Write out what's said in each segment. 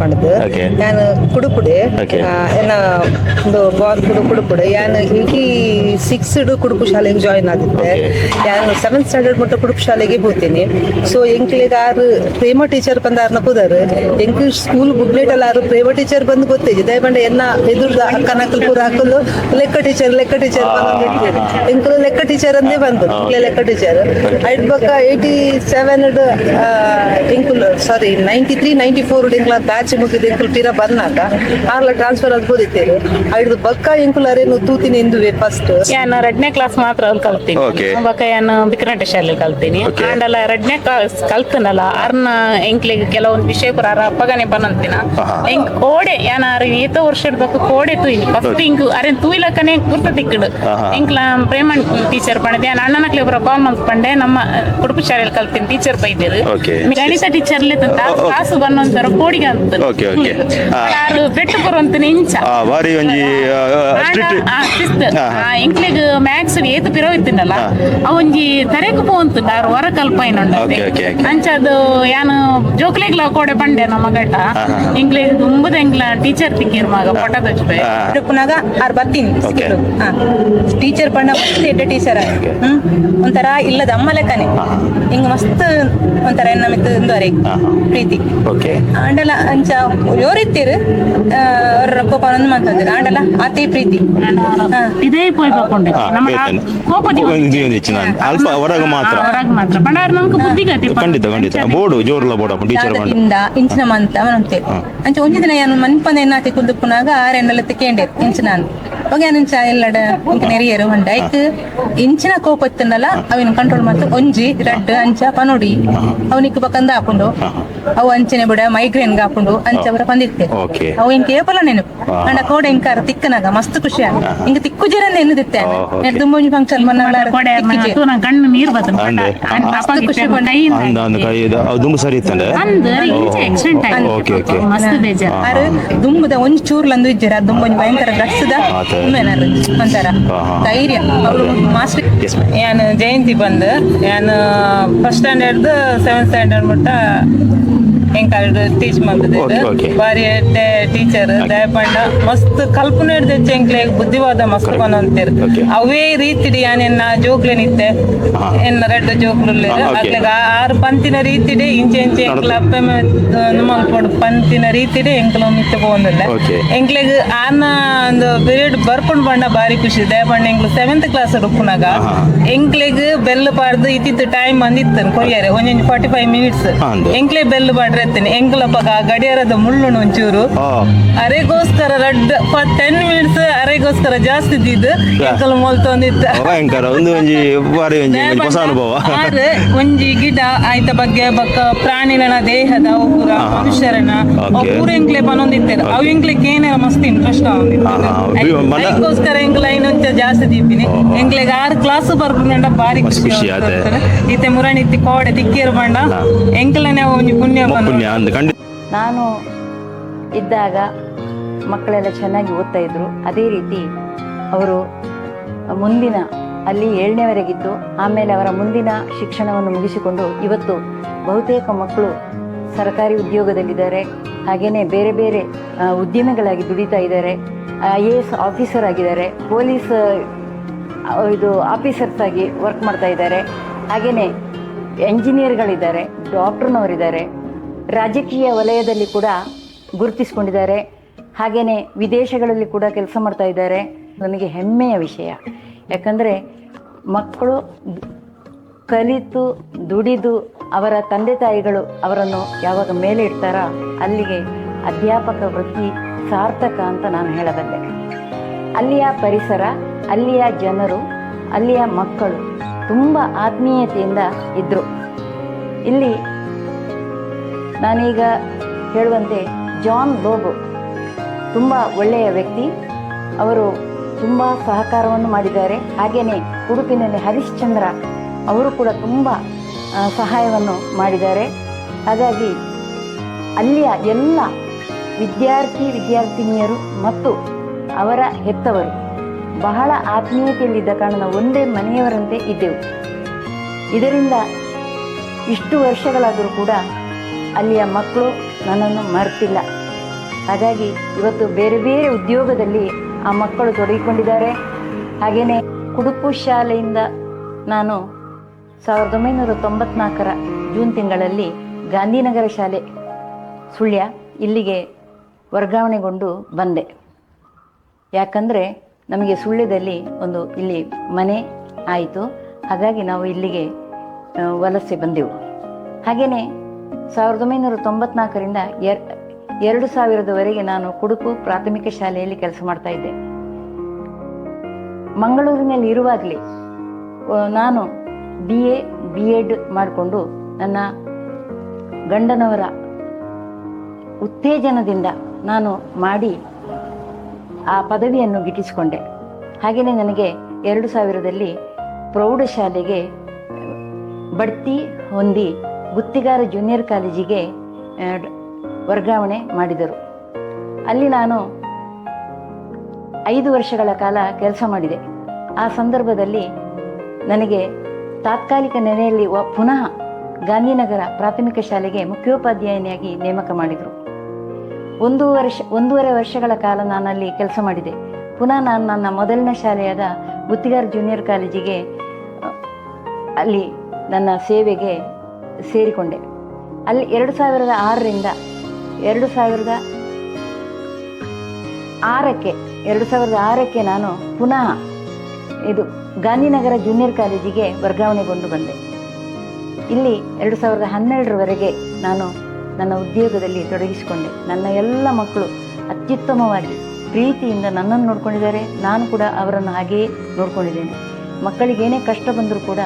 ಪಂಡದು ನಾನು ಕುಡುಪುಡೆ ಎನ್ನ ಒಂದು ಬಾರ್ ಕುಡು ಕುಡುಪುಡೆ ಯಾನ್ ಈಗಿ ಸಿಕ್ಸ್ ಕುಡುಪು ಶಾಲೆಗೆ ಜಾಯಿನ್ Okay. ಯಾನ್ ಸೆವೆಂತ್ ಸ್ಟ್ಯಾಂಡರ್ಡ್ ಮಟ್ಟ ಕುಡುಪು ಶಾಲೆಗೆ ಹೋಗ್ತೀನಿ. ಸೊ ಎಂಕ್ಲಿಗೆ ಆರು ಪ್ರೇಮ ಟೀಚರ್ ಬಂದಾರ್ನ ಪುದರ್. ಎಂಕ್ ಸ್ಕೂಲ್ ಬುಕ್ಲೆಟ್ ಎಲ್ಲ ಆರು ಪ್ರೇಮ ಟೀಚರ್ ಬಂದು ಗೊತ್ತಿದೆ. ದಯಮಾಡಿ ಎನ್ನ ಎದುರ್ದ ಅಕ್ಕನಕಲ್ ಪೂರ ಹಾಕಲು ಲೆಕ್ಕ ಟೀಚರ್ ಲೆಕ್ಕ ಟೀಚರ್ ಬಂದು ಎಂಕಲು ಲೆಕ್ಕ ಟೀಚರ್ ಅಂದೇ ಬಂದು. ಲೆಕ್ಕ ಟೀಚರ್ ಐಟ್ ಬಕ್ಕ eighty seven ಎಂಕುಲ್ sorry ninety three ninety four ಎಂಕ್ಲ batch ಮುಗಿದ ಎಂಕುಲ್ ತೀರಾ ಬಂದಾಗ ಆರ್ಲ ಟ್ರಾನ್ಸ್ಫರ್ ಅದು ಬೋದಿತ್ತೇರು ಐದು ಬಕ್ಕ ಎಂಕುಲ್ ಅರೇನು ತೂತಿನಿ ಎಂದುವೆ ಫಸ್ಟ್ ಯಾನ್ ಎರಡನೇ ಕ್ಲಾಸ್ ಮಾತ್ರ ಅಲ್ಲಿ ಕಲ್ತೀನಿ. ಬಕ್ಕ ಏನು ಯಾನ್ ಬಿಕ್ರಂಟ ಶಾಲೆ ಕಲ್ತೀನಿ. Okay. ಆಂಡಲ ಎರಡನೇ ಕ್ಲಾಸ್ ಕಲ್ತನಲ್ಲ ಅರ್ನ ಎಂಕ್ಲಿಗೆ ಕೆಲವೊಂದು ವಿಷಯ ಪುರ ಅರ ಅಪ್ಪಗನೆ ಬನ್ನಂತಿನ ಆಹಾ. ಎಂಕ್ ಕೋಡೆ ಯಾನ ಅರ ಏತ ವರ್ಷ ಇಡ್ಬೇಕು ಕೋಡೆ ತೂಯಿನಿ. ಫಸ್ಟ್ ಇಂಕ್ ಅರೆನ್ ತೂಯಿಲಕ್ಕನೆ ಗುರ್ತ ತಿಕ್ಕಡು. ಆಹಾ. ಎಂಕ್ಲ ಪ್ರೇಮನ್ ಟೀಚರ್ ಪಂಡೆ ಅಣ್ಣನ ಅಣ್ಣನಕ್ಲೆ ಒಬ್ಬರ ಕಾಲ್ ಮಂಕ್ ಪಂಡೆ ನಮ್ಮ ಕುಡುಪು ಶಾಲೆಯಲ್ಲಿ ಕಲ್ತೀನಿ ಟೀಚರ್ ಬೈದಿರು Okay. ಗಣಿತ ಟೀಚರ್ ಕ್ಲಾಸ್ ಬನ್ನೊಂತರ ಕೋಡಿಗೆ ಅಂತ ಓಕೆ ಆ. ಆರು ಪೆಟ್ಟು ಬರುವಂತನ ಇಂಚ ಆ ಬಾರಿ ಒಂಜಿ ಸ್ಟ್ರಿಟ್ ಇಂಕ್ಲಿಗ್ ಮ್ಯಾಕ್ಸ್ ಏತು ಪಿರೋ ಇತ್ತಿನಲ್ಲ. ಅವೊಂಜಿ ತರೆಕ್ ಪೋಂತು ಆರು ಹೊರ ಕಲ್ಪ Okay, okay, okay. ಅಂಚದು ಯಾನು ಜೋಕ್ಲೆಗ್ಲ ಕೋಡೆ ಪಂಡೆ ನಮ್ಮ ಗಟ್ಟ ಇಂಗ್ಲೆಗ್. ತುಂಬದ ಎಂಗ್ಲ ಟೀಚರ್ ತಿಕ್ಕಿರ್ ಮಗ ಪೊಟ ತಜ್ಬೆ ಪುನಗ ಆರ್ ಬರ್ತೀನಿ Okay. ಟೀಚರ್ ಪಂಡ ಮಸ್ತ್ ಎಡ್ಡ ಟೀಚರ್. ಹ್ಮ್? ಒಂಥರ ಇಲ್ಲದ ಅಮ್ಮ ಲೆಕ್ಕನೆ. ಹಿಂಗ ಮಸ್ತ್ ಒಂಥರ ಎನ್ನ ಮಿತ್ತು ಇಂದವರೆ ಹಾ, ಹಾ. ಪ್ರೀತಿ. ಓಕೆ ಆಂಡಲ ಅಂಚ ಯೋರಿತ್ತೀರು ಅವ್ರ ಕೋಪ ಒಂದು ಮಾತಾಡ್ತಾರೆ ಆಂಡಲ ಅತಿ ಪ್ರೀತಿ. ಇದೇ ಪೋಯ್ ಬಕೊಂಡೆ ನಮ್ಮ ಕೋಪದಿ ಅಲ್ಪ ಹೊರಗೆ ಮಾತ್ರ. ಹೊರಗ್ ಮಾತ್ರ. ಪಂಡಾರ್ ನಮ್ಗೆ ಬುದ್ಧಿಗತಿ ಖಂಡಿತ ಖಂಡಿತ. ಬೋರ್ಡು ಜೋರ್ಲ ಬೋರ್ಡ್ ಟೀಚರ್ ಬಂದು. ಇಂದ ಇಂಚಿನ ಮಂತ ಮನಂತೆ ಅಂಚ ಒಂಜಿ ದಿನ ಯಾನು ಮನ್ಪನ ಎನ್ನಾತಿ ಕುಂದುಪ್ಪುನಾಗ ಆರೆನ್ನಲ ತಿಕ್ಕೇಂಡೆ ಇಂಚಿನ ಅವಾಗ ಇಂಚ ಎಲ್ಲಡ ನೆರಿಯರು ಉಂಡ ಐಕ್ ಇಂಚಿನ ಕೋಪ ಇತ್ತಂಡಲ್ಲ ಅವಿನ ಕಂಟ್ರೋಲ್ ಮಾಡ್ತು ಒಂಜಿ ರಡ್ ಅಂಚ ಪನೋಡಿ ಅವನಿಕ್ ಬಕಂದ ಹಾಕೊಂಡು ಅವು ಅಂಚನೆ ಬಿಡ ಮೈಗ್ರೇನ್ ಹಾಕೊಂಡು ಅಂಚ ಅವರ ಬಂದಿರ್ತೆ. ಅವು ಇಂಕ ಏಪಲ ನೆನಪು ಅಂಡ ಕೋಡೆ ಇಂಕಾರ ತಿಕ್ಕನಾಗ ಮಸ್ತ್ ಖುಷಿ ಆಗ ಇಂಕ ತಿಕ್ಕು ಜರ Oh, okay. ದುಂಬುಂಜಿ ಫಂಕ್ಷನ್ ಕಣ್ಣು ನೀರ್ ಬರ್ತದೆ ದುಂಬು ದುಂಬದ ಒಂಜಿ ಚೂರ್ಲಂದು ಇಜ್ಜರ ದುಂಬೊಂಜಿ ಭಯಂಕರ ಗಟ್ಸದ ಹಾ. ಧೈರ್ಯ. ಅವರು ಮಾಸ್ಟರ್ ಏನು ಜಯಂತಿ ಬಂದು ಏನು ಫಸ್ಟ್ ಸ್ಟ್ಯಾಂಡರ್ಡ್ ಸೆವೆಂತ್ ಸ್ಟ್ಯಾಂಡರ್ಡ್ ಮುಟ್ಟ ಎಂಕಲ್ಡ್ ಟೀಚ್ ಮಂತದೆ ಬಾರಿ ಟೀಚರ್ ದಯಪಂಡ. ಮಸ್ತ್ ಕಲ್ಪನೆ ಹಿಡ್ದೆ ಎಂಕ್ಲೆಗ್ ಬುದ್ಧಿವಾದ ಮಸ್ತ್ ಕೊನೊಂತಿರ್ ಅವೇ ರೀತಿಡಿ ಯಾನೆನ್ನ ಜೋಕ್ಲೆನಿತ್ತೆ ಎನ್ನ ರೆಡ್ ಜೋಕ್ಲುಲ್ಲೆ ಅದ್ಲೆಗ ಆರು ಪಂತಿನ ರೀತಿಡೆ ಇಂಚೆ ಇಂಚೆ ಎಂಕ್ಲ ಅಪ್ಪೆ ಮಲ್ಪೊಡು ಪಂತಿನ ರೀತಿಡೆ ಎಂಕ್ಲ ಮಿತ್ತೆ ಪೋಂದಿಲ್ಲ ಎಂಕ್ಲೆಗ್ ಆನ ಒಂದು ಪೀರಿಯಡ್ ಬರ್ಕೊಂಡು ಬಂಡ ಬಾರಿ ಖುಷಿ. ದಯಪಂಡ ಎಂಕ್ಲು ಸೆವೆಂತ್ ಕ್ಲಾಸ್ ರುಕ್ಕುನಾಗ ಎಂಕ್ಲೆಗ್ ಬೆಲ್ ಪಾಡ್ದು ಇತ್ತಿತ್ತು ಟೈಮ್ ಬಂದಿತ್ತು ಕೊಯ್ಯಾರೆ ಒಂದೊಂದು ಫಾರ್ಟಿ ಫೈವ್ ಮಿನಿಟ್ಸ್ ಎಂಕ್ಲೆ ಬೆಲ್ ಪಾಡ್ರೆ ಎತ್ತೇನೆ ಪಗ ಗಡಿಯಾರದ ಮುಳ್ಳು ಒಂಚೂರು. ಅರೆಗೋಸ್ಕರ ರಡ್ ಟೆನ್ ಮಿನಿಟ್ಸ್ ಅರೆಗೋಸ್ಕರ ಜಾಸ್ತಿ ಇದ್ದಿದ್ದು ಎಂಕಲ್ ಮೊಲ್ತೊಂದಿತ್ತ ಭಯಂಕರ ಒಂದು ಒಂಜಿ ಬಾರಿ ಒಂಜಿ ಹೊಸ ಅನುಭವ. ಆದ್ರೆ ಒಂಜಿ ಗಿಡ ಆಯ್ತ ಬಗ್ಗೆ ಬಕ್ಕ ಪ್ರಾಣಿಗಳ ದೇಹದ ಒಬ್ಬರ ಮನುಷ್ಯರನ. ಒಬ್ಬರು ಎಂಕ್ಲೆ ಬನ್ನೊಂದಿತ್ತಾರೆ ಅವು ಎಂಕ್ಲೆಗ್ ಏನಾರ ಮಸ್ತ್ ಇಂಟ್ರೆಸ್ಟ್ ಅದಕ್ಕೋಸ್ಕರ ಎಂಕ್ಲ ಇನ್ನೊಂಚ ಜಾಸ್ತಿ ದೀಪಿನಿ ಎಂಕ್ಲೆಗ್ ಆರು ಕ್ಲಾಸ್ ಬರ್ಕೊಂಡ ಬಾರಿ ಖುಷಿ ಇತ್ತೆ ಮುರಣಿತ್ತಿ ಕೋಡೆ ದಿಕ್ಕಿರ್ ಬಂಡ. ಎಂಕ್ಲನೆ ಒಂಜಿ ಪುಣ್ಯ ಬಂದ. ನಾನು ಇದ್ದಾಗ ಮಕ್ಕಳೆಲ್ಲ ಚೆನ್ನಾಗಿ ಓದ್ತಾ ಇದ್ರು. ಅದೇ ರೀತಿ ಅವರು ಮುಂದಿನ ಅಲ್ಲಿ ಏಳನೇವರೆಗಿದ್ದು ಆಮೇಲೆ ಅವರ ಮುಂದಿನ ಶಿಕ್ಷಣವನ್ನು ಮುಗಿಸಿಕೊಂಡು ಇವತ್ತು ಬಹುತೇಕ ಮಕ್ಕಳು ಸರ್ಕಾರಿ ಉದ್ಯೋಗದಲ್ಲಿದ್ದಾರೆ. ಹಾಗೆಯೇ ಬೇರೆ ಬೇರೆ ಉದ್ಯಮಿಗಳಾಗಿ ದುಡಿತಾ ಇದ್ದಾರೆ. ಐ ಎ ಎಸ್ ಆಫೀಸರ್ ಆಗಿದ್ದಾರೆ. ಪೊಲೀಸ್ ಇದು ಆಫೀಸರ್ಸ್ ಆಗಿ ವರ್ಕ್ ಮಾಡ್ತಾ ಇದ್ದಾರೆ. ಹಾಗೆಯೇ ಎಂಜಿನಿಯರ್ಗಳಿದ್ದಾರೆ, ಡಾಕ್ಟರ್ನವರಿದ್ದಾರೆ. ರಾಜಕೀಯ ವಲಯದಲ್ಲಿ ಕೂಡ ಗುರುತಿಸ್ಕೊಂಡಿದ್ದಾರೆ. ಹಾಗೆಯೇ ವಿದೇಶಗಳಲ್ಲಿ ಕೂಡ ಕೆಲಸ ಮಾಡ್ತಾ ಇದ್ದಾರೆ. ನನಗೆ ಹೆಮ್ಮೆಯ ವಿಷಯ. ಯಾಕಂದರೆ ಮಕ್ಕಳು ಕಲಿತು, ದುಡಿದು ಅವರ ತಂದೆ ತಾಯಿಗಳು ಅವರನ್ನು ಯಾವಾಗ ಮೇಲೆ ಇಡ್ತಾರ ಅಲ್ಲಿಗೆ ಅಧ್ಯಾಪಕ ವೃತ್ತಿ ಸಾರ್ಥಕ ಅಂತ ನಾನು ಹೇಳಬಲ್ಲೆ. ಅಲ್ಲಿಯ ಪರಿಸರ, ಅಲ್ಲಿಯ ಜನರು, ಅಲ್ಲಿಯ ಮಕ್ಕಳು ತುಂಬ ಆತ್ಮೀಯತೆಯಿಂದ ಇದ್ದರು ಇಲ್ಲಿ ನಾನೀಗ ಹೇಳುವಂತೆ ಜಾನ್ ಲೋಬೋ ತುಂಬ ಒಳ್ಳೆಯ ವ್ಯಕ್ತಿ. ಅವರು ತುಂಬ ಸಹಕಾರವನ್ನು ಮಾಡಿದ್ದಾರೆ. ಹಾಗೆಯೇ ಉಡುಪಿನಲ್ಲಿ ಹರಿಶ್ಚಂದ್ರ ಅವರು ಕೂಡ ತುಂಬ ಸಹಾಯವನ್ನು ಮಾಡಿದ್ದಾರೆ. ಹಾಗಾಗಿ ಅಲ್ಲಿಯ ಎಲ್ಲ ವಿದ್ಯಾರ್ಥಿ, ವಿದ್ಯಾರ್ಥಿನಿಯರು ಮತ್ತು ಅವರ ಹೆತ್ತವರು ಬಹಳ ಆತ್ಮೀಯತೆಯಲ್ಲಿದ್ದ ಕಾರಣ ಒಂದೇ ಮನೆಯವರಂತೆ ಇದ್ದೆವು. ಇದರಿಂದ ಇಷ್ಟು ವರ್ಷಗಳಾದರೂ ಕೂಡ ಅಲ್ಲಿಯ ಮಕ್ಕಳು ನನ್ನನ್ನು ಮರೆತಿಲ್ಲ. ಹಾಗಾಗಿ ಇವತ್ತು ಬೇರೆ ಬೇರೆ ಉದ್ಯೋಗದಲ್ಲಿ ಆ ಮಕ್ಕಳು ತೊಡಗಿಕೊಂಡಿದ್ದಾರೆ. ಹಾಗೆಯೇ ಕುಡುಪು ಶಾಲೆಯಿಂದ ನಾನು ಸಾವಿರದ ಒಂಬೈನೂರ ತೊಂಬತ್ನಾಲ್ಕರ ಜೂನ್ ತಿಂಗಳಲ್ಲಿ ಗಾಂಧಿನಗರ ಶಾಲೆ ಸುಳ್ಯ ಇಲ್ಲಿಗೆ ವರ್ಗಾವಣೆಗೊಂಡು ಬಂದೆ. ಯಾಕಂದರೆ ನಮಗೆ ಸುಳ್ಯದಲ್ಲಿ ಒಂದು ಇಲ್ಲಿ ಮನೆ ಆಯಿತು. ಹಾಗಾಗಿ ನಾವು ಇಲ್ಲಿಗೆ ವಲಸೆ ಬಂದೆವು. ಹಾಗೆಯೇ ಸಾವಿರದ ಒಂಬೈನೂರ ತೊಂಬತ್ನಾಲ್ಕರಿಂದ ಎರ್, ಎರಡು ಸಾವಿರದವರೆಗೆ ನಾನು ಕುಡುಪು ಪ್ರಾಥಮಿಕ ಶಾಲೆಯಲ್ಲಿ ಕೆಲಸ ಮಾಡ್ತಾ ಇದ್ದೆ. ಮಂಗಳೂರಿನಲ್ಲಿ ಇರುವಾಗಲೇ ನಾನು ಬಿ ಎ ಬಿ ಎಡ್ ಮಾಡಿಕೊಂಡು ನನ್ನ ಗಂಡನವರ ಉತ್ತೇಜನದಿಂದ ನಾನು ಮಾಡಿ ಆ ಪದವಿಯನ್ನು ಗಿಟ್ಟಿಸಿಕೊಂಡೆ. ಹಾಗೆಯೇ ನನಗೆ ಎರಡು ಸಾವಿರದಲ್ಲಿ ಪ್ರೌಢಶಾಲೆಗೆ ಬಡ್ತಿ ಹೊಂದಿ ಗುತ್ತಿಗಾರ ಜೂನಿಯರ್ ಕಾಲೇಜಿಗೆ ವರ್ಗಾವಣೆ ಮಾಡಿದರು. ಅಲ್ಲಿ ನಾನು ಐದು ವರ್ಷಗಳ ಕಾಲ ಕೆಲಸ ಮಾಡಿದೆ. ಆ ಸಂದರ್ಭದಲ್ಲಿ ನನಗೆ ತಾತ್ಕಾಲಿಕ ನೆಲೆಯಲ್ಲಿ ಪುನಃ ಗಾಂಧಿನಗರ ಪ್ರಾಥಮಿಕ ಶಾಲೆಗೆ ಮುಖ್ಯೋಪಾಧ್ಯಾಯನಿಯಾಗಿ ನೇಮಕ ಮಾಡಿದರು. ಒಂದು ವರ್ಷ, ಒಂದೂವರೆ ವರ್ಷಗಳ ಕಾಲ ನಾನು ಅಲ್ಲಿ ಕೆಲಸ ಮಾಡಿದೆ. ಪುನಃ ನಾನು ನನ್ನ ಮೊದಲನೇ ಶಾಲೆಯಾದ ಗುತ್ತಿಗಾರ ಜೂನಿಯರ್ ಕಾಲೇಜಿಗೆ ಅಲ್ಲಿ ನನ್ನ ಸೇವೆಗೆ ಸೇರಿಕೊಂಡೆ. ಅಲ್ಲಿ ಎರಡು ಸಾವಿರದ ಆರರಿಂದ ಎರಡು ಸಾವಿರದ ಆರಕ್ಕೆ, ಎರಡು ಸಾವಿರದ ಆರಕ್ಕೆ ನಾನು ಪುನಃ ಇದು ಗಾಂಧಿನಗರ ಜೂನಿಯರ್ ಕಾಲೇಜಿಗೆ ವರ್ಗಾವಣೆಗೊಂಡು ಬಂದೆ. ಇಲ್ಲಿ ಎರಡು ಸಾವಿರದ ಹನ್ನೆರಡರವರೆಗೆ ನಾನು ನನ್ನ ಉದ್ಯೋಗದಲ್ಲಿ ತೊಡಗಿಸಿಕೊಂಡೆ. ನನ್ನ ಎಲ್ಲ ಮಕ್ಕಳು ಅತ್ಯುತ್ತಮವಾಗಿ ಪ್ರೀತಿಯಿಂದ ನನ್ನನ್ನು ನೋಡ್ಕೊಂಡಿದ್ದಾರೆ. ನಾನು ಕೂಡ ಅವರನ್ನು ಹಾಗೆಯೇ ನೋಡ್ಕೊಂಡಿದ್ದೇನೆ. ಮಕ್ಕಳಿಗೇನೇ ಕಷ್ಟ ಬಂದರೂ ಕೂಡ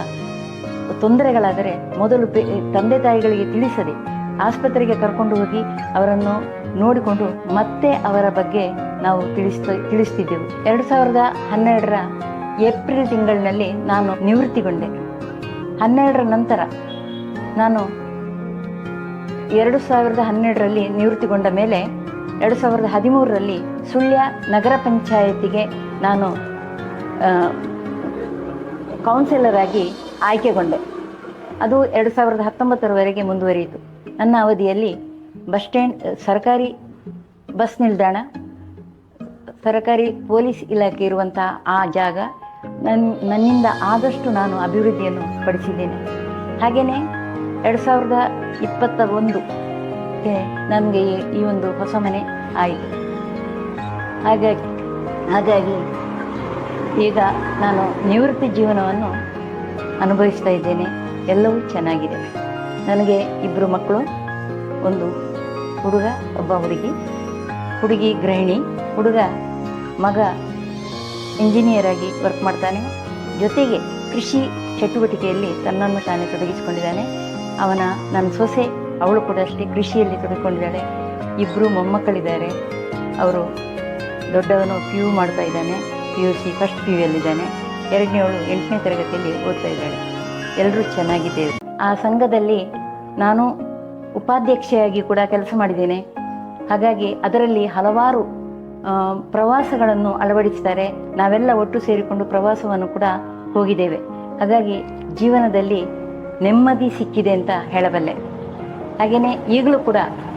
ತೊಂದರೆಗಳಾದರೆ ಮೊದಲು ತಂದೆ ತಾಯಿಗಳಿಗೆ ತಿಳಿಸದೆ ಆಸ್ಪತ್ರೆಗೆ ಕರ್ಕೊಂಡು ಹೋಗಿ ಅವರನ್ನು ನೋಡಿಕೊಂಡು ಮತ್ತೆ ಅವರ ಬಗ್ಗೆ ನಾವು ತಿಳಿಸ್ತ ತಿಳಿಸ್ತಿದ್ದೆವು. ಎರಡು ಸಾವಿರದ ಹನ್ನೆರಡರ ಏಪ್ರಿಲ್ ತಿಂಗಳಿನಲ್ಲಿ ನಾನು ನಿವೃತ್ತಿಗೊಂಡೆ. ಹನ್ನೆರಡರ ನಂತರ ನಾನು ಎರಡು ಸಾವಿರದ ಹನ್ನೆರಡರಲ್ಲಿ ನಿವೃತ್ತಿಗೊಂಡ ಮೇಲೆ ಎರಡು ಸಾವಿರದ ಹದಿಮೂರರಲ್ಲಿ ಸುಳ್ಯ ನಗರ ಪಂಚಾಯತಿಗೆ ನಾನು ಕೌನ್ಸಿಲರ್ ಆಗಿ ಆಯ್ಕೆಗೊಂಡೆ. ಅದು ಎರಡು ಸಾವಿರದ ಹತ್ತೊಂಬತ್ತರವರೆಗೆ ಮುಂದುವರಿಯಿತು. ನನ್ನ ಅವಧಿಯಲ್ಲಿ ಬಸ್ ಸ್ಟ್ಯಾಂಡ್ ಸರ್ಕಾರಿ ಬಸ್ ನಿಲ್ದಾಣ, ಸರ್ಕಾರಿ ಪೊಲೀಸ್ ಇಲಾಖೆ ಇರುವಂತಹ ಆ ಜಾಗ ನನ್ನ ನನ್ನಿಂದ ಆದಷ್ಟು ನಾನು ಅಭಿವೃದ್ಧಿಯನ್ನು ಪಡಿಸಿದ್ದೇನೆ. ಹಾಗೆಯೇ ಎರಡು ಸಾವಿರದ ಇಪ್ಪತ್ತ ಒಂದು ನನಗೆ ಈ- ಒಂದು ಹೊಸ ಮನೆ ಆಯಿತು. ಹಾಗಾಗಿ ಹಾಗಾಗಿ ಈಗ ನಾನು ನಿವೃತ್ತಿ ಜೀವನವನ್ನು ಅನುಭವಿಸ್ತಾ ಇದ್ದೇನೆ. ಎಲ್ಲವೂ ಚೆನ್ನಾಗಿದೆ. ನನಗೆ ಇಬ್ಬರು ಮಕ್ಕಳು, ಒಂದು ಹುಡುಗ, ಒಬ್ಬ ಹುಡುಗಿ. ಹುಡುಗಿ ಗೃಹಿಣಿ, ಹುಡುಗ ಮಗ ಇಂಜಿನಿಯರ್ ಆಗಿ ವರ್ಕ್ ಮಾಡ್ತಾನೆ. ಜೊತೆಗೆ ಕೃಷಿ ಚಟುವಟಿಕೆಯಲ್ಲಿ ತನ್ನನ್ನು ತಾನೇ ತೊಡಗಿಸಿಕೊಂಡಿದ್ದಾನೆ. ಅವನ, ನನ್ನ ಸೊಸೆ, ಅವಳು ಕೂಡ ಅಷ್ಟೇ ಕೃಷಿಯಲ್ಲಿ ತೊಡಗಿಕೊಂಡಿದ್ದಾಳೆ. ಇಬ್ಬರು ಮೊಮ್ಮಕ್ಕಳಿದ್ದಾರೆ. ಅವರು ದೊಡ್ಡವನು ಪಿ ಯು ಮಾಡ್ತಾ ಇದ್ದಾನೆ. P U C first P U ಯಲ್ಲಿದ್ದಾನೆ ಎರಡನೇವಳು ಎಂಟನೇ ತರಗತಿಯಲ್ಲಿ ಓದ್ತಾ ಇದ್ದಾಳೆ. ಎಲ್ಲರೂ ಚೆನ್ನಾಗಿದ್ದೇವೆ. ಆ ಸಂಘದಲ್ಲಿ ನಾನು ಉಪಾಧ್ಯಕ್ಷೆಯಾಗಿ ಕೂಡ ಕೆಲಸ ಮಾಡಿದ್ದೇನೆ. ಹಾಗಾಗಿ ಅದರಲ್ಲಿ ಹಲವಾರು ಪ್ರವಾಸಗಳನ್ನು ಅಳವಡಿಸ್ತಾರೆ ನಾವೆಲ್ಲ ಒಟ್ಟು ಸೇರಿಕೊಂಡು ಪ್ರವಾಸವನ್ನು ಕೂಡ ಹೋಗಿದ್ದೇವೆ. ಹಾಗಾಗಿ ಜೀವನದಲ್ಲಿ ನೆಮ್ಮದಿ ಸಿಕ್ಕಿದೆ ಅಂತ ಹೇಳಬಲ್ಲೆ. ಹಾಗೆಯೇ ಈಗಲೂ ಕೂಡ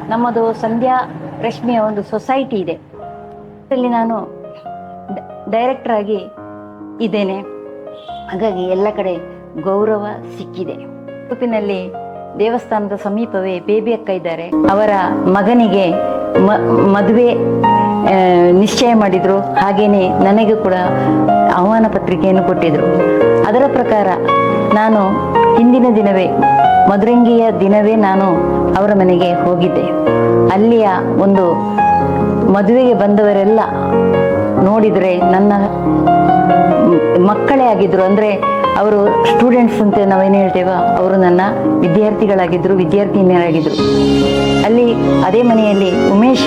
ನಮ್ಮದು ಸಂಧ್ಯಾ ರಶ್ಮಿಯ ಒಂದು ಸೊಸೈಟಿ ಇದೆ. ಅದರಲ್ಲಿ ನಾನು ಡೈರೆಕ್ಟರ್ ಆಗಿ ಇದ್ದೇನೆ. ಹಾಗಾಗಿ ಎಲ್ಲ ಕಡೆ ಗೌರವ ಸಿಕ್ಕಿದೆ. ಉಡುಪಿನಲ್ಲಿ ದೇವಸ್ಥಾನದ ಸಮೀಪವೇ ಬೇಬಿ ಅಕ್ಕ ಇದ್ದಾರೆ. ಅವರ ಮಗನಿಗೆ ಮ, ಮದುವೆ ನಿಶ್ಚಯ ಮಾಡಿದರು. ಹಾಗೇನೆ ನನಗೂ ಕೂಡ ಆಹ್ವಾನ ಪತ್ರಿಕೆಯನ್ನು ಕೊಟ್ಟಿದ್ರು. ಅದರ ಪ್ರಕಾರ ನಾನು ಹಿಂದಿನ ದಿನವೇ ಮದುರಂಗಿಯ ದಿನವೇ ನಾನು ಅವರ ಮನೆಗೆ ಹೋಗಿದ್ದೆ. ಅಲ್ಲಿಯ ಒಂದು ಮದುವೆಗೆ ಬಂದವರೆಲ್ಲ ನೋಡಿದರೆ ನನ್ನ ಮಕ್ಕಳೇ ಆಗಿದ್ರು, ಅಂದರೆ ಅವರು ಸ್ಟೂಡೆಂಟ್ಸ್ ಅಂತ ನಾವೇನು ಹೇಳ್ತೇವ, ಅವರು ನನ್ನ ವಿದ್ಯಾರ್ಥಿಗಳಾಗಿದ್ದರು ವಿದ್ಯಾರ್ಥಿನಿಯರಾಗಿದ್ದರು ಅಲ್ಲಿ ಅದೇ ಮನೆಯಲ್ಲಿ ಉಮೇಶ,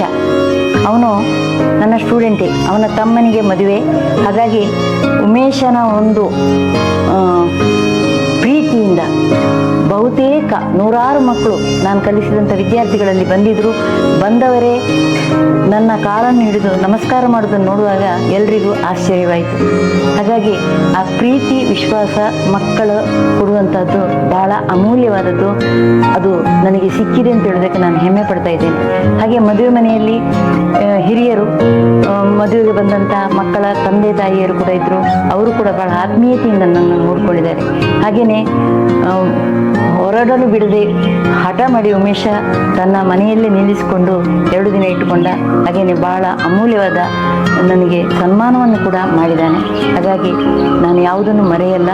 ಅವನು ನನ್ನ ಸ್ಟೂಡೆಂಟೇ ಅವನ ತಮ್ಮನಿಗೆ ಮದುವೆ. ಹಾಗಾಗಿ ಉಮೇಶನ ಒಂದು ಪ್ರೀತಿಯಿಂದ ಬಹುತೇಕ ನೂರಾರು ಮಕ್ಕಳು ನಾನು ಕಲಿಸಿದಂಥ ವಿದ್ಯಾರ್ಥಿಗಳಲ್ಲಿ ಬಂದಿದ್ರು. ಬಂದವರೇ ನನ್ನ ಕಾಲನ್ನು ಹಿಡಿದು ನಮಸ್ಕಾರ ಮಾಡೋದನ್ನು ನೋಡುವಾಗ ಎಲ್ರಿಗೂ ಆಶ್ಚರ್ಯವಾಯಿತು. ಹಾಗಾಗಿ ಆ ಪ್ರೀತಿ, ವಿಶ್ವಾಸ ಮಕ್ಕಳು ಕೊಡುವಂಥದ್ದು ಬಹಳ ಅಮೂಲ್ಯವಾದದ್ದು. ಅದು ನನಗೆ ಸಿಕ್ಕಿದೆ ಅಂತ ಹೇಳೋದಕ್ಕೆ ನಾನು ಹೆಮ್ಮೆ ಪಡ್ತಾ ಇದ್ದೇನೆ. ಹಾಗೆ ಮದುವೆ ಮನೆಯಲ್ಲಿ ಹಿರಿಯರು ಮದುವೆಗೆ ಬಂದಂಥ ಮಕ್ಕಳ ತಂದೆ ತಾಯಿಯರು ಕೂಡ ಇದ್ದರು ಅವರು ಕೂಡ ಬಹಳ ಆತ್ಮೀಯತೆಯಿಂದ ನನ್ನನ್ನು ನೋಡ್ಕೊಂಡಿದ್ದಾರೆ. ಹಾಗೆಯೇ ಹೊರಡಲು ಬಿಡದೆ ಹಠ ಮಾಡಿ ಉಮೇಶ ತನ್ನ ಮನೆಯಲ್ಲೇ ನಿಲ್ಲಿಸಿಕೊಂಡು ಎರಡು ದಿನ ಇಟ್ಟುಕೊಂಡ ಹಾಗೆಯೇ ಬಹಳ ಅಮೂಲ್ಯವಾದ ನನಗೆ ಸನ್ಮಾನವನ್ನು ಕೂಡ ಮಾಡಿದ್ದಾನೆ. ಹಾಗಾಗಿ ನಾನು ಯಾವುದನ್ನು ಮರೆಯಲ್ಲ,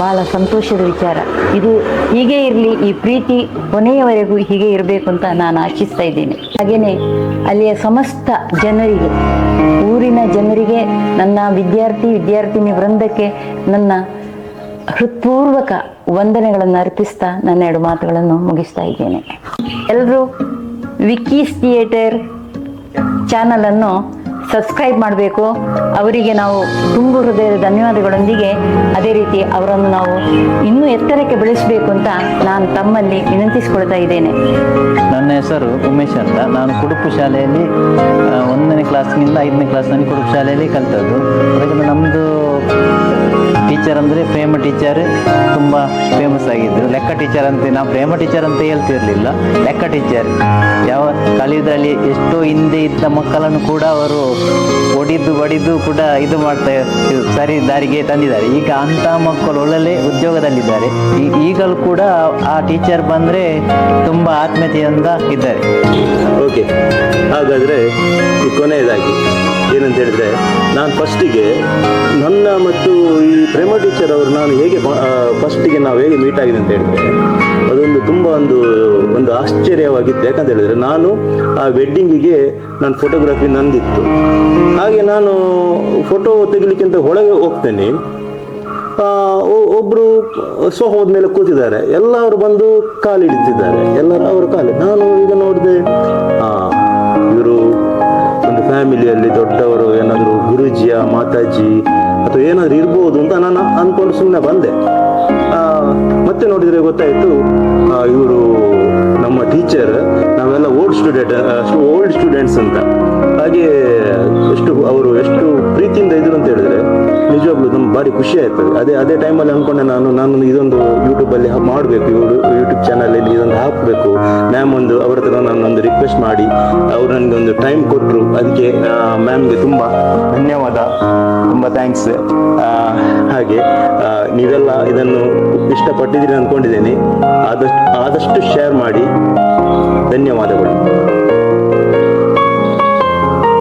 ಬಹಳ ಸಂತೋಷದ ವಿಚಾರ. ಇದು ಹೀಗೆ ಇರಲಿ, ಈ ಪ್ರೀತಿ ಕೊನೆಯವರೆಗೂ ಹೀಗೆ ಇರಬೇಕು ಅಂತ ನಾನು ಆಶಿಸ್ತಾ ಇದ್ದೇನೆ. ಹಾಗೆಯೇ ಅಲ್ಲಿಯ ಸಮಸ್ತ ಜನರಿಗೆ ಊರಿನ ಜನರಿಗೆ, ನನ್ನ ವಿದ್ಯಾರ್ಥಿ, ವಿದ್ಯಾರ್ಥಿನಿ ವೃಂದಕ್ಕೆ ನನ್ನ ಹೃತ್ಪೂರ್ವಕ ವಂದನೆಗಳನ್ನು ಅರ್ಪಿಸ್ತಾ ನನ್ನ ಎರಡು ಮಾತುಗಳನ್ನು ಮುಗಿಸ್ತಾ ಇದ್ದೇನೆ. ಎಲ್ಲರೂ ವಿಕ್ಕೀಸ್ ಥಿಯೇಟರ್ ಚಾನಲನ್ನು ಸಬ್ಸ್ಕ್ರೈಬ್ ಮಾಡಬೇಕು. ಅವರಿಗೆ ನಾವು ತುಂಬ ಹೃದಯದ ಧನ್ಯವಾದಗಳೊಂದಿಗೆ ಅದೇ ರೀತಿ ಅವರನ್ನು ನಾವು ಇನ್ನೂ ಎತ್ತರಕ್ಕೆ ಬೆಳೆಸಬೇಕು ಅಂತ ನಾನು ತಮ್ಮಲ್ಲಿ ವಿನಂತಿಸಿಕೊಳ್ತಾ ಇದ್ದೇನೆ. ನನ್ನ ಹೆಸರು ಉಮೇಶ್ ಅಂತ. ನಾನು ಕುಡುಪು ಶಾಲೆಯಲ್ಲಿ ಒಂದನೇ ಕ್ಲಾಸ್ನಿಂದ ಐದನೇ ಕ್ಲಾಸ್ನಲ್ಲಿ ಕುಡುಪು ಶಾಲೆಯಲ್ಲಿ ಕಲಿತದ್ದು. ಅದಕ್ಕೆ ನಮ್ಮದು ಟೀಚರ್ ಅಂದರೆ ಪ್ರೇಮ ಟೀಚರ್ ತುಂಬ ಫೇಮಸ್ ಆಗಿದ್ದರು ಲೆಕ್ಕ ಟೀಚರ್ ಅಂತ ನಾವು ಪ್ರೇಮ ಟೀಚರ್ ಅಂತ ಹೇಳ್ತಿರಲಿಲ್ಲ. ಲೆಕ್ಕ ಟೀಚರ್ ಯಾವ ಕಲಿಯುವುದರಲ್ಲಿ ಎಷ್ಟೋ ಹಿಂದೆ ಇದ್ದ ಮಕ್ಕಳನ್ನು ಕೂಡ ಅವರು ಒಡಿದು ಬಡಿದು ಕೂಡ ಇದು ಮಾಡ್ತಾ ಸರಿ, ದಾರಿಗೆ ತಂದಿದ್ದಾರೆ. ಈಗ ಅಂಥ ಮಕ್ಕಳು ಒಳ್ಳೆ ಉದ್ಯೋಗದಲ್ಲಿದ್ದಾರೆ. ಈಗಲೂ ಕೂಡ ಆ ಟೀಚರ್ ಬಂದರೆ ತುಂಬ ಆತ್ಮೀಯತೆಯಿಂದ ಇದ್ದಾರೆ. ಓಕೆ ಹಾಗಾದರೆ ಕೊನೆಯದಾಗಿ ಏನಂತ ಹೇಳಿದ್ರೆ, ನಾನು ಫಸ್ಟಿಗೆ ನನ್ನ ಮತ್ತು ಪ್ರೇಮ ಟೀಚರ್ ಅವರು ನಾನು ಹೇಗೆ ಫಸ್ಟಿಗೆ ನಾವು ಹೇಗೆ ಮೀಟ್ ಆಗಿದೆ ಅಂತ ಹೇಳಿದ್ರೆ, ಅದೊಂದು ತುಂಬ ಒಂದು ಒಂದು ಆಶ್ಚರ್ಯವಾಗಿತ್ತು. ಯಾಕಂತ ಹೇಳಿದ್ರೆ, ನಾನು ಆ ವೆಡ್ಡಿಂಗಿಗೆ ನಾನು ಫೋಟೋಗ್ರಫಿ ನಂದಿತ್ತು. ಹಾಗೆ ನಾನು ಫೋಟೋ ತೆಗಿಲಿಕ್ಕಿಂತ ಒಳಗೆ ಹೋಗ್ತೇನೆ. ಒಬ್ರು ಸೋಫಾದ ಮೇಲೆ ಕೂತಿದ್ದಾರೆ. ಎಲ್ಲರೂ ಬಂದು ಕಾಲಿಡ್ತಿದ್ದಾರೆ ಎಲ್ಲರೂ ಅವರ ಕಾಲು, ನಾನು ಈಗ ನೋಡಿದೆ ಇವರು ಒಂದು ಫ್ಯಾಮಿಲಿಯಲ್ಲಿ ದೊಡ್ಡವರು, ಏನಾದರೂ ಗುರುಜಿಯ, ಮಾತಾಜಿ ಸುಮ್ಮನೆ ಬಂದೆ. ಮತ್ತೆ ನೋಡಿದರೆ ಗೊತ್ತಾಯಿತು ಇವರು ನಮ್ಮ ಟೀಚರ್, ನಾವೆಲ್ಲ ಓಲ್ಡ್ ಸ್ಟೂಡೆಂಟ್ ಓಲ್ಡ್ ಸ್ಟೂಡೆಂಟ್ಸ್ ಅಂತ. ಹಾಗೆ ಎಷ್ಟು, ಅವರು ಎಷ್ಟು ಪ್ರೀತಿಯಿಂದ ಇದ್ರು ಅಂತ ಹೇಳಿದ್ರೆ ನಿಜವಾಗ್ಲೂ ನಮ್ಗೆ ಭಾರಿ ಖುಷಿ ಆಯ್ತದೆ ಅದೇ ಅದೇ ಟೈಮಲ್ಲಿ ಅನ್ಕೊಂಡೆ ನಾನು ನಾನು ಇದೊಂದು ಯೂಟ್ಯೂಬಲ್ಲಿ ಮಾಡಬೇಕು. ಯೂಟ್ಯೂಬ್ ಚಾನಲಲ್ಲಿ ಇದೊಂದು ಹಾಕಬೇಕು. ಮ್ಯಾಮ್ ಒಂದು, ಅವ್ರ ಹತ್ರ ಒಂದು ರಿಕ್ವೆಸ್ಟ್ ಮಾಡಿ, ಅವ್ರು ನನಗೆ ಒಂದು ಟೈಮ್ ಕೊಟ್ಟರು ಅದಕ್ಕೆ ಮ್ಯಾಮ್ಗೆ ತುಂಬ ಧನ್ಯವಾದ. ತುಂಬ ಥ್ಯಾಂಕ್ಸ್ ಹಾಗೆ ನೀವೆಲ್ಲ ಇದನ್ನು ಇಷ್ಟಪಟ್ಟಿದ್ದೀರಿ ಅಂದ್ಕೊಂಡಿದ್ದೀನಿ ಆದಷ್ಟು ಆದಷ್ಟು ಶೇರ್ ಮಾಡಿ. ಧನ್ಯವಾದಗಳು.